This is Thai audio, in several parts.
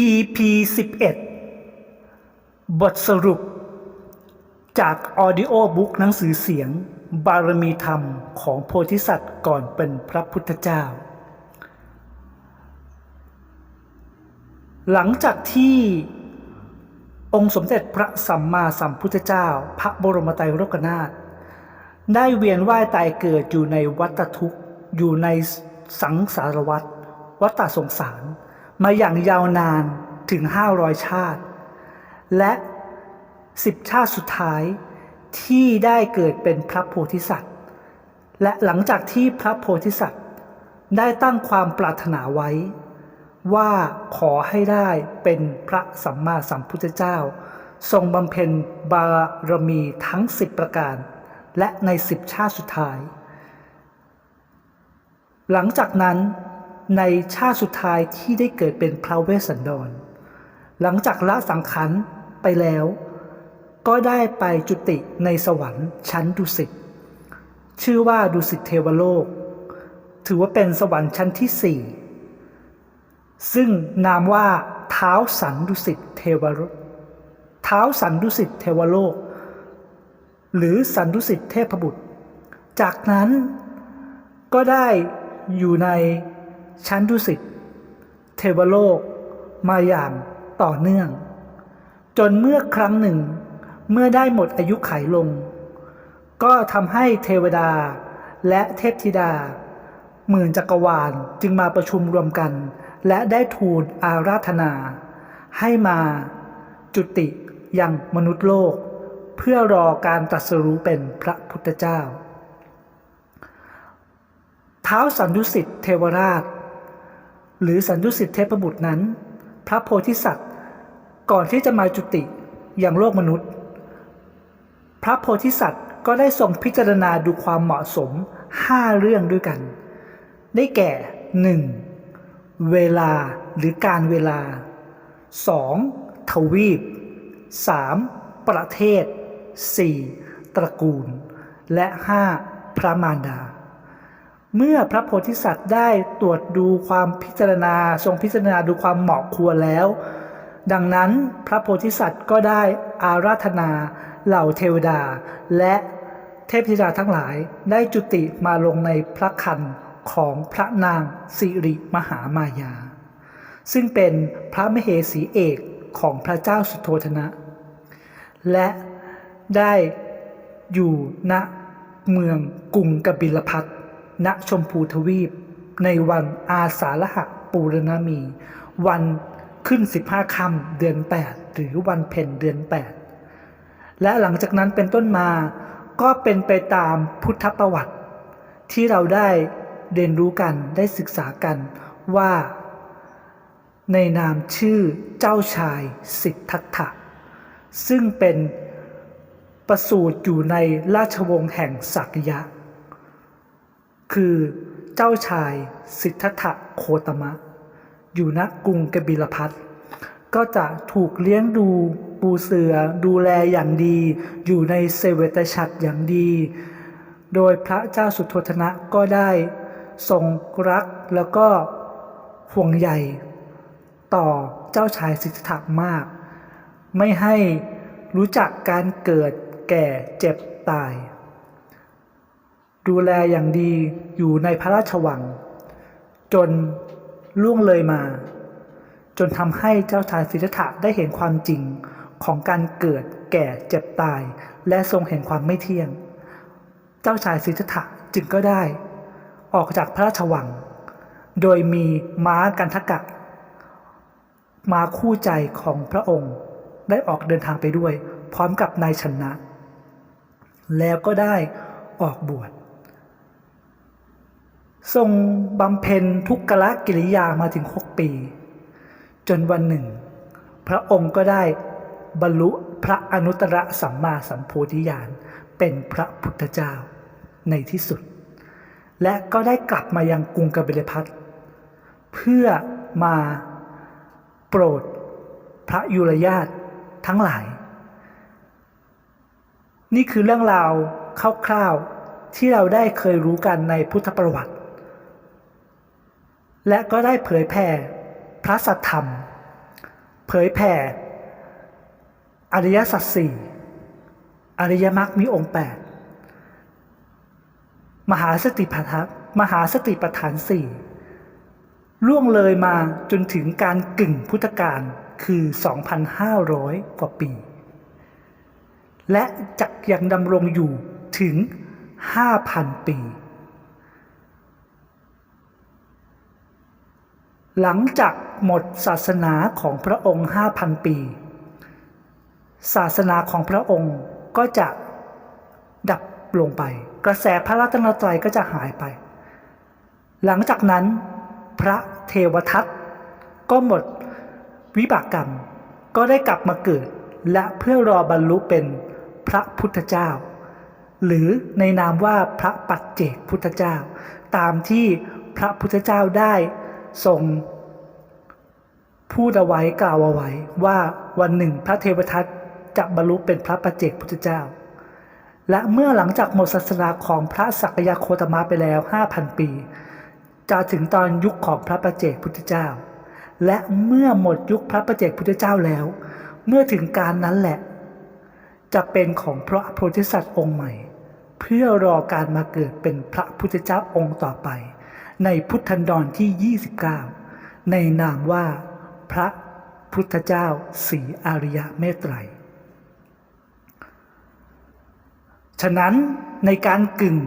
EP 11 บทสรุป จากออดิโอบุ๊กหนังสือเสียง บารมีธรรมของโพธิสัตว์ก่อนเป็นพระพุทธเจ้า หลังจากที่องค์สมเด็จพระสัมมาสัมพุทธเจ้า พระบรมไตรโลกนาถได้เวียนว่ายตายเกิดอยู่ในวัฏทุกข์ อยู่ในสังสารวัฏวัฏสงสาร มาอย่างยาวนานถึง 500 ชาติ และสิบชาติสุดท้ายที่ได้เกิดเป็นพระโพธิสัตว์ และหลังจากที่พระโพธิสัตว์ ได้ตั้งความปรารถนาไว้ ว่าขอให้ได้เป็นพระสัมมาสัมพุทธเจ้า ทรงบำเพ็ญบารมีทั้งสิบประการ และในสิบชาติสุดท้าย หลังจากนั้น ในชาติสุดท้ายที่ได้เกิดเป็นพระเวสสันดร หลังจากละสังขารไปแล้ว ก็ได้ไปจุติในสวรรค์ชั้นดุสิต ชื่อว่าดุสิตเทวโลก ถือว่าเป็นสวรรค์ชั้นที่สี่ซึ่งนามว่าเท้าสันดุสิตเทวโลกเท้าสันดุสิตเทวโลก หรือสันดุสิตเทพบุตร จากนั้นก็ได้อยู่ใน ชั้นดุสิตเทวโลก มาอย่างต่อเนื่อง จนเมื่อครั้งหนึ่ง เมื่อได้หมดอายุไขลง ก็ทำให้เทวดาและเทพธิดา หมื่นจักรวาลจึงมาประชุมรวมกัน และได้ทูลอาราธนา ให้มาจุติยังมนุษย์โลก เพื่อรอการตรัสรู้เป็นพระพุทธเจ้าเท้าสันดุสิตเทวราช หรือสันดุสิตเทพบุตรนั้น พระโพธิสัตว์ ก่อนที่จะมาจุติอย่างโลกมนุษย์ พระโพธิสัตว์ก็ได้ทรงพิจารณาดูความเหมาะสมห้าเรื่องด้วยกัน ได้แก่ 1. เวลาหรือการเวลา 2. ทวีป 3. ประเทศ 4. ตระกูล และ 5. พระมารดา เมื่อพระโพธิสัตว์ได้ตรวจดูความพิจารณา ทรงพิจารณาดูความเหมาะควรแล้ว ดังนั้นพระโพธิสัตว์ก็ได้อาราธนาเหล่าเทวดา และเทพธิดาทั้งหลายได้จุติมาลงในพระคันของพระนางสิริมหามายา ซึ่งเป็นพระมเหสีเอกของพระเจ้าสุโธธนะ และได้อยู่ณเมืองกรุงกบิลพัท ณชมพูทวีป ในวันอาสาฬหะปูรณมี วันขึ้น 15ค่ำเดือน 8 หรือวันเพ็ญเดือน 8 และหลังจากนั้นเป็นต้นมาก็เป็นไปตามพุทธประวัติ ที่เราได้เรียนรู้กันได้ศึกษากันว่า ในนามชื่อเจ้าชายสิทธัตถะ ซึ่งเป็นประสูติอยู่ในราชวงศ์แห่งสักยะ คือเจ้าชายสิทธัตถะโคตมะ อยู่ณกรุงกบิลพัทก็จะถูกเลี้ยงดูปูเสือดูแลอย่างดี อยู่ในเสเวตฉัตรอย่างดี โดยพระเจ้าสุทโธทนะก็ได้ทรงรักแล้วก็ห่วงใยต่อเจ้าชายสิทธัตถะมาก ไม่ให้รู้จักการเกิดแก่เจ็บตาย ดูแลอย่างดีอยู่ในพระราชวัง จนล่วงเลยมา จนทำให้เจ้าชายสิทธัตถะได้เห็นความจริงของการเกิดแก่เจ็บตาย และทรงเห็นความไม่เที่ยง เจ้าชายสิทธัตถะจึงก็ได้ ออกจากพระราชวัง โดยมีม้ากันทกะ มาคู่ใจของพระองค์ ได้ออกเดินทางไปด้วย พร้อมกับนายชนะ แล้วก็ได้ออกบวช ทรงบำเพ็ญทุกขละกิริยามาถึงหกปี จนวันหนึ่ง พระองค์ก็ได้บรรลุพระอนุตตรสัมมาสัมโพธิญาณเป็นพระพุทธเจ้าในที่สุด และก็ได้กลับมายังกรุงกบิลพัทเพื่อมาโปรดพระยุรญาตทั้งหลาย นี่คือเรื่องราวคร่าวๆที่เราได้เคยรู้กันในพุทธประวัติ และก็ได้เผยแผ่พระสัทธรรม เผยแผ่อริยสัจสี่อริยมรรคมีองค์แปดมหาสติปัฏฐานมหาสติปัฏฐานสี่ล่วงเลยมาจนถึงการกึ่งพุทธกาลคือ 2,500 กว่าปี และจะยังดำรงอยู่ถึง 5,000 ปี หลังจากหมดศาสนาของพระองค์ 5,000 ปี ศาสนาของพระองค์ก็จะดับลงไป กระแสพระรัตนตรัยก็จะหายไป หลังจากนั้น พระเทวทัตก็หมดวิบากกรรม ก็ได้กลับมาเกิด และเพื่อรอบรรลุเป็นพระพุทธเจ้า หรือในนามว่าพระปัจเจกพุทธเจ้า ตามที่พระพุทธเจ้าได้ ทรงพูดเอาไว้กล่าวเอาไว้ว่าวันหนึ่งพระเทวทัตจะบรรลุเป็นพระปัจเจกพุทธเจ้า และเมื่อหลังจากหมดศาสนาของพระสักยโคตมะไปแล้ว 5,000 ปี จะถึงตอนยุคของพระปัจเจกพุทธเจ้า และเมื่อหมดยุคพระปัจเจกพุทธเจ้าแล้ว เมื่อถึงการนั้นแหละ จะเป็นของพระโพธิสัตว์องค์ใหม่ เพื่อรอการมาเกิดเป็นพระพุทธเจ้าองค์ต่อไป ในพุทธันดรที่ 29 ในนามว่า พระพุทธเจ้าสีอริยเมตไตร ฉะนั้นในการกึ่ง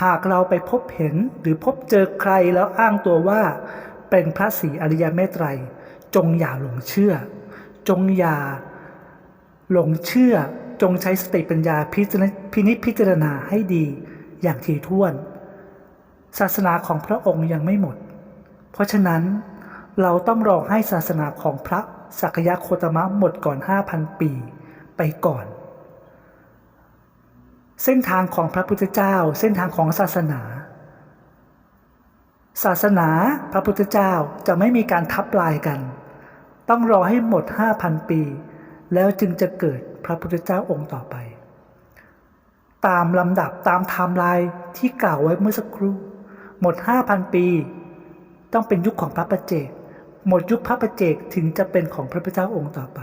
หากเราไปพบเห็นหรือพบเจอใครแล้วอ้างตัวว่า เป็นพระศรีอริยเมตไตร จงอย่าหลงเชื่อ จงอย่าหลงเชื่อจงใช้สติปัญญาพิจารณพินิจพิจารณาให้ดีอย่างถี่ถ้วน ศาสนาของพระองค์ยังไม่หมด เพราะฉะนั้นเราต้องรอให้ศาสนาของพระสักยะโคตมะหมดก่อน 5,000 ปีไปก่อน เส้นทางของพระพุทธเจ้า เส้นทางของศาสนา ศาสนาพระพุทธเจ้าจะไม่มีการทับลายกัน ต้องรอให้หมด 5,000 ปี แล้วจึงจะเกิดพระพุทธเจ้าองค์ต่อไป ตามลำดับตามไทม์ไลน์ที่กล่าวไว้เมื่อสักครู่ หมด 5,000 ปี ต้องเป็นยุคของพระประเจก หมดยุคพระประเจกถึงจะเป็นของพระพุทธเจ้าองค์ต่อไป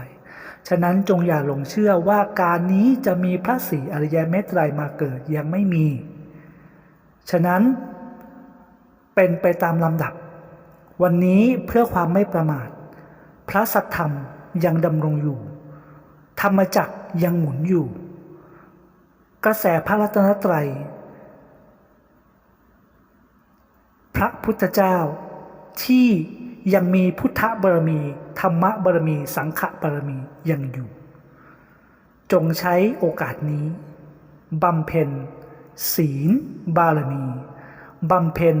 ฉะนั้นจงอย่าหลงเชื่อว่าการนี้จะมีพระศรีอริยเมตไตรมาเกิดยังไม่มี ฉะนั้นเป็นไปตามลำดับ วันนี้เพื่อความไม่ประมาท พระสัทธรรมยังดำรงอยู่ ธรรมจักรยังหมุนอยู่ กระแสพระรัตนตรัย พ ระพุทธเจ้า ที่ยังมีพุทธบารมี ธรรมบารมี สังฆบารมียังอยู่ จงใช้โอกาสนี้บำเพ็ญศีลบารมีบำเพ็ญ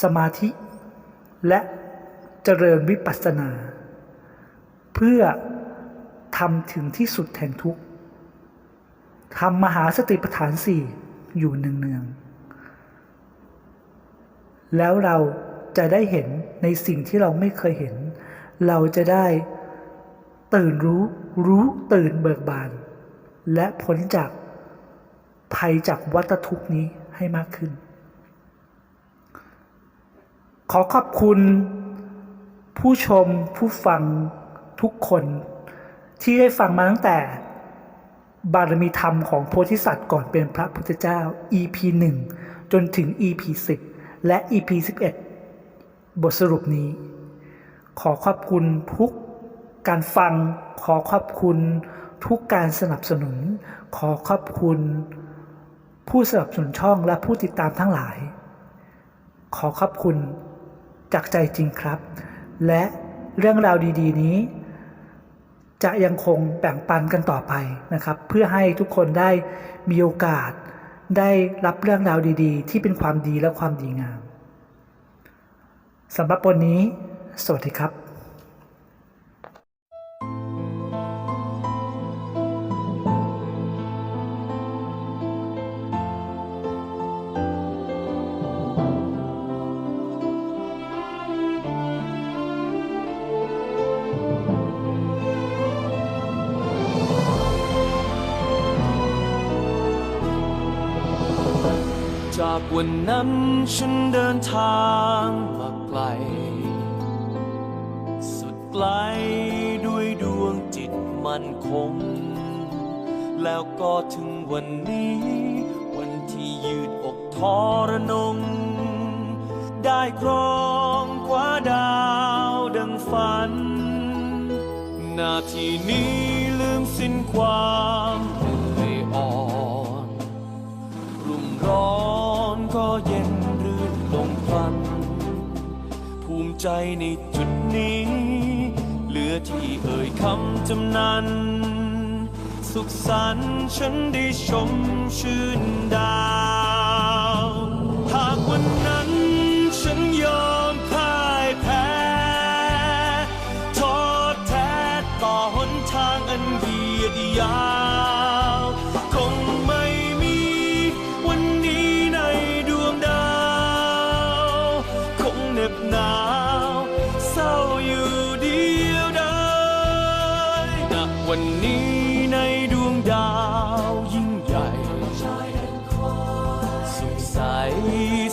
สมาธิ และเจริญวิปัสสนา เพื่อทำถึงที่สุดแห่งทุกข์ทำมหาสติปัฏฐานสี่อยู่เนืองๆ แล้วเราจะได้เห็นในสิ่งที่เราไม่เคยเห็น เราจะได้ตื่นรู้รู้ตื่นเบิกบาน และพ้นจากภัยจากวัฏทุกนี้ให้มากขึ้น ขอขอบคุณผู้ชมผู้ฟังทุกคน ที่ได้ฟังมาตั้งแต่บารมีธรรมของโพธิสัตว์ก่อนเป็นพระพุทธเจ้า EP 1 จนถึง EP 10 และ EP 11 บทสรุปนี้ ขอขอบคุณทุกการฟัง ขอขอบคุณทุกการสนับสนุน ขอขอบคุณ ผู้สนับสนุนช่องและผู้ติดตามทั้งหลาย ขอขอบคุณจากใจจริงครับ และเรื่องราวดี ๆ นี้ จะยังคงแบ่งปันกันต่อไปนะครับ เพื่อให้ทุกคนได้มีโอกาส ได้รับเรื่องราวดีๆ ที่เป็นความดีและความดีงามสำหรับวันนี้ สวัสดีครับ จากวันนั้นฉันเดินทางมาไกล สุดไกลด้วยดวงจิตมันคง แล้วก็ถึงวันนี้ วันที่ยืดอกทรนง ได้ครองคว้าดาวดังฝัน นาทีนี้ลืมสิ้นความ ร้อนก็เย็นรื่นลงพลัน ภูมิใจในจุดนี้ เหลือที่เอ่ยคำจำนัน สุขสันต์ฉันได้ชมชื่นดา ดาวยิ่งใหญ่ สุขใส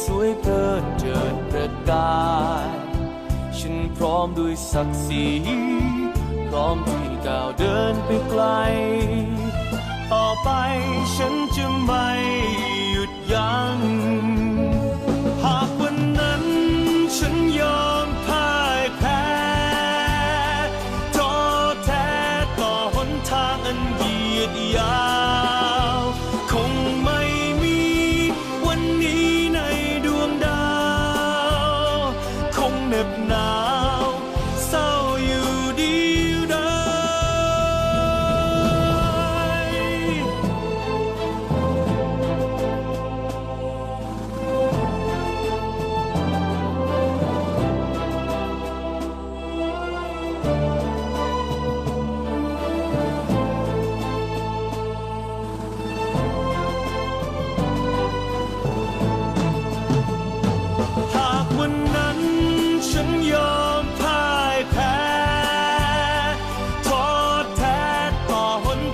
สวยเพลิดเจิดประกายฉันพร้อมด้วยศักดิ์ศรีพร้อมที่ก้าวเดินไปไกล ต่อไปฉันจะไม่หยุดยัง้ง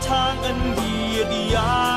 ทางอันเดียดยา